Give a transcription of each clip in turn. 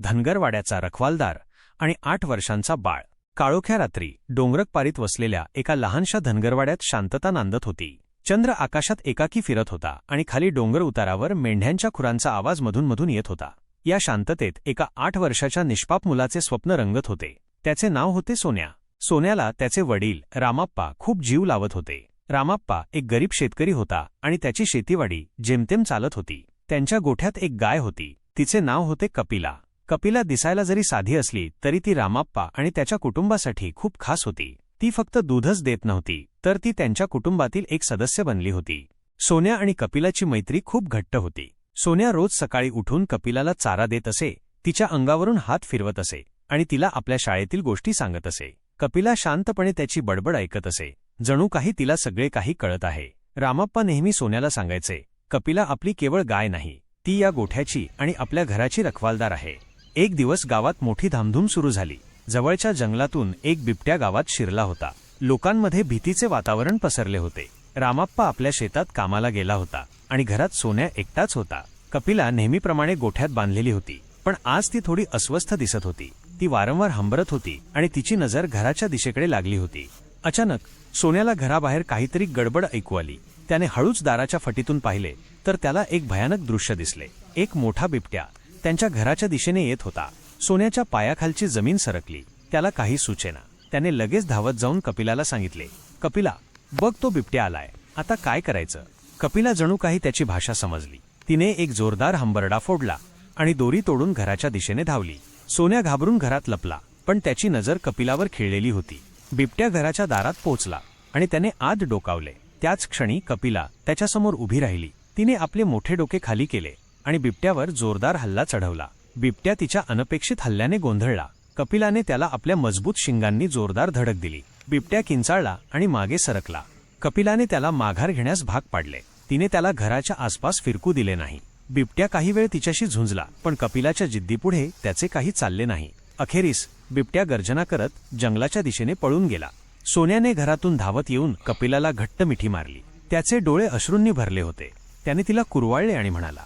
धनगरवाड्याचा रखवालदार आणि आठ वर्षांचा बाळ. काळोख्या रात्री डोंगरकपारीत वसलेल्या एका लहानशा धनगरवाड्यात शांतता नांदत होती. चंद्र आकाशात एकाकी फिरत होता आणि खाली डोंगर उतारावर मेंढ्यांच्या खुरांचा आवाज मधूनमधून येत होता. या शांततेत एका आठ वर्षाच्या निष्पाप मुलाचे स्वप्न रंगत होते. त्याचे नाव होते सोन्या. सोन्याला त्याचे वडील रामाप्पा खूप जीव लावत होते. रामाप्पा एक गरीब शेतकरी होता आणि त्याची शेतीवाडी जेमतेम चालत होती. त्यांच्या गोठ्यात एक गाय होती. तिचे नाव होते कपिला. कपिला दिसायला जरी साधी असली तरी ती रामाप्पा आणि त्याच्या कुटुंबासाठी खूप खास होती. ती फक्त दूधच देत नव्हती तर ती त्यांच्या कुटुंबातील एक सदस्य बनली होती. सोन्या आणि कपिलाची मैत्री खूप घट्ट होती. सोन्या रोज सकाळी उठून कपिलाला चारा देत असे तिच्या अंगावरून हात फिरवत असे आणि तिला आपल्या शाळेतील गोष्टी सांगत असे. कपिला शांतपणे त्याची बडबड ऐकत असे. जणू काही तिला सगळे काही कळत आहे. रामाप्पा नेहमी सोन्याला सांगायचे कपिला आपली केवळ गाय नाही ती या गोठ्याची आणि आपल्या घराची रखवालदार आहे. एक दिवस गावात मोठी धामधूम सुरू झाली. जवळच्या जंगलातून एक बिबट्या गावात शिरला होता. लोकांमध्ये भीतीचे वातावरण पसरले होते. रामाप्पा आपल्या शेतात कामाला गेला होता आणि घरात सोन्या एकटाच होता. कपिला नेहमीप्रमाणे गोठ्यात बांधलेली होती पण आज ती थोडी अस्वस्थ दिसत होती. ती वारंवार हंबरत होती आणि तिची नजर घराच्या दिशेकडे लागली होती. अचानक सोन्याला घराबाहेर काहीतरी गडबड ऐकू आली. त्याने हळूच दाराच्या फटीतून पाहिले तर त्याला एक भयानक दृश्य दिसले. एक मोठा बिबट्या त्यांच्या घराच्या दिशेने येत होता. सोन्याच्या पायाखालची जमीन सरकली. त्याला काही सुचेना. त्याने लगेच धावत जाऊन कपिलाला सांगितले कपिला बघ तो बिबट्या आलाय. आता काय करायचं? कपिला जणू काही त्याची भाषा समजली. तिने एक जोरदार हंबरडा फोडला आणि दोरी तोडून घराच्या दिशेने धावली. सोन्या घाबरून घरात लपला पण त्याची नजर कपिलावर खिळलेली होती. बिबट्या घराच्या दारात पोचला आणि त्याने आत डोकावले. त्याच क्षणी कपिला त्याच्यासमोर उभी राहिली. तिने आपले मोठे डोके खाली केले. आणि बिबट्यावर जोरदार हल्ला चढवला. बिबट्या तिच्या अनपेक्षित हल्ल्याने गोंधळला. कपिलाने त्याला आपल्या मजबूत शिंगांनी जोरदार धडक दिली. बिबट्या किंचाळला आणि मागे सरकला. कपिलाने त्याला माघार घेण्यास भाग पाडले. तिने त्याला घराच्या आसपास फिरकू दिले नाही. बिबट्या काही वेळ तिच्याशी झुंजला पण कपिलाच्या जिद्दीपुढे त्याचे काही चालले नाही. अखेरीस बिबट्या गर्जना करत जंगलाच्या दिशेने पळून गेला. सोन्याने घरातून धावत येऊन कपिलाला घट्ट मिठी मारली. त्याचे डोळे अश्रूंनी भरले होते. त्याने तिला कुरवाळले आणि म्हणाला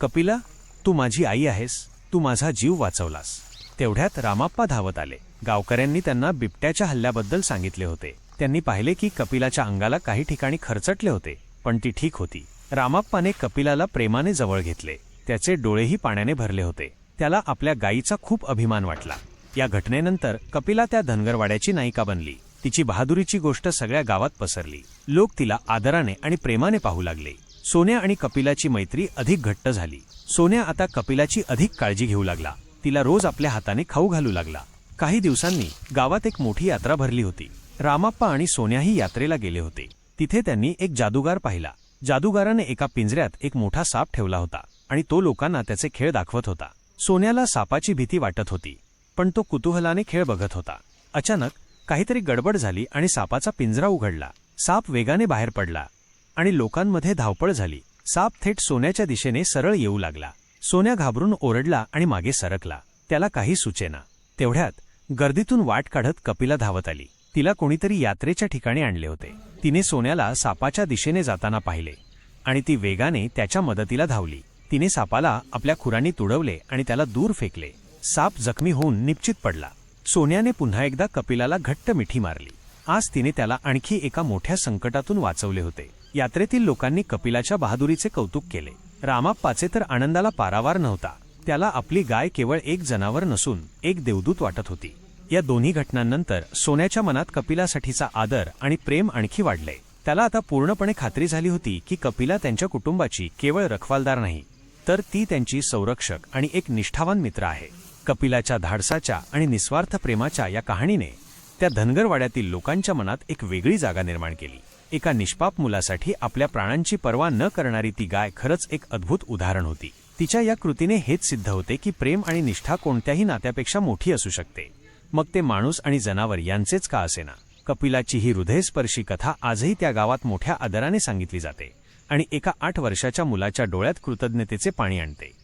कपिला तू माझी आई आहेस. तू माझा जीव वाचवलास. तेवढ्यात रामाप्पा धावत आले. गावकऱ्यांनी त्यांना बिबट्याच्या हल्ल्याबद्दल सांगितले होते. त्यांनी पाहिले की कपिलाच्या अंगाला काही ठिकाणी खरचटले होते पण ती ठीक होती. रामाप्पाने कपिलाला प्रेमाने जवळ घेतले. त्याचे डोळेही पाण्याने भरले होते. त्याला आपल्या गायीचा खूप अभिमान वाटला. या घटनेनंतर कपिला त्या धनगरवाड्याची नायिका बनली. तिची बहादुरीची गोष्ट सगळ्या गावात पसरली. लोक तिला आदराने आणि प्रेमाने पाहू लागले. सोन्या आणि कपिलाची मैत्री अधिक घट्ट झाली. सोन्या आता कपिलाची अधिक काळजी घेऊ लागला. तिला रोज आपल्या हाताने खाऊ घालू लागला. काही दिवसांनी गावात एक मोठी यात्रा भरली होती. रामाप्पा आणि सोन्याही यात्रेला गेले होते. तिथे त्यांनी एक जादूगार पाहिला. जादूगाराने एका पिंजऱ्यात एक मोठा साप ठेवला होता आणि तो लोकांना त्याचे खेळ दाखवत होता. सोन्याला सापाची भीती वाटत होती पण तो कुतूहलाने खेळ बघत होता. अचानक काहीतरी गडबड झाली आणि सापाचा पिंजरा उघडला. साप वेगाने बाहेर पडला. आणि लोकांमध्ये धावपळ झाली. साप थेट सोन्याच्या दिशेने सरळ येऊ लागला. सोन्या घाबरून ओरडला आणि मागे सरकला. त्याला काही सुचेना. तेवढ्यात गर्दीतून वाट काढत कपिला धावत आली. तिला कोणीतरी यात्रेच्या ठिकाणी आणले होते. तिने सोन्याला सापाच्या दिशेने जाताना पाहिले. आणि ती वेगाने त्याच्या मदतीला धावली. तिने सापाला आपल्या खुरांनी तुडवले आणि त्याला दूर फेकले. साप जखमी होऊन निश्चित पडला. सोन्याने पुन्हा एकदा कपिलाला घट्ट मिठी मारली. आज तिने त्याला आणखी एका मोठ्या संकटातून वाचवले होते. यात्रेतील लोकांनी कपिलाच्या बहादुरीचे कौतुक केले. रामाप्पाचे तर आनंदाला पारावार नव्हता. त्याला आपली गाय केवळ एक जनावर नसून एक देवदूत वाटत होती. या दोन्ही घटनांनंतर सोन्याच्या मनात कपिलासाठीचा आदर आणि प्रेम आणखी वाढले. त्याला आता पूर्णपणे खात्री झाली होती की कपिला त्यांच्या कुटुंबाची केवळ रखवालदार नाही तर ती त्यांची संरक्षक आणि एक निष्ठावान मित्र आहे. कपिलाच्या धाडसाच्या आणि निस्वार्थ प्रेमाच्या या कहाणीने त्या धनगरवाड्यातील लोकांच्या मनात एक वेगळी जागा निर्माण केली. एका निष्पाप मुलासाठी आपल्या प्राणांची पर्वा न करणारी ती गाय खरंच एक अद्भुत उदाहरण होती. तिच्या या कृतीने हेच सिद्ध होते की प्रेम आणि निष्ठा कोणत्याही नात्यापेक्षा मोठी असू शकते. मग ते माणूस आणि जनावर यांचेच का असेना? कपिलाची ही हृदयस्पर्शी कथा आजही त्या गावात मोठ्या आदराने सांगितली जाते आणि एका आठ वर्षाच्या मुलाच्या डोळ्यात कृतज्ञतेचे पाणी आणते.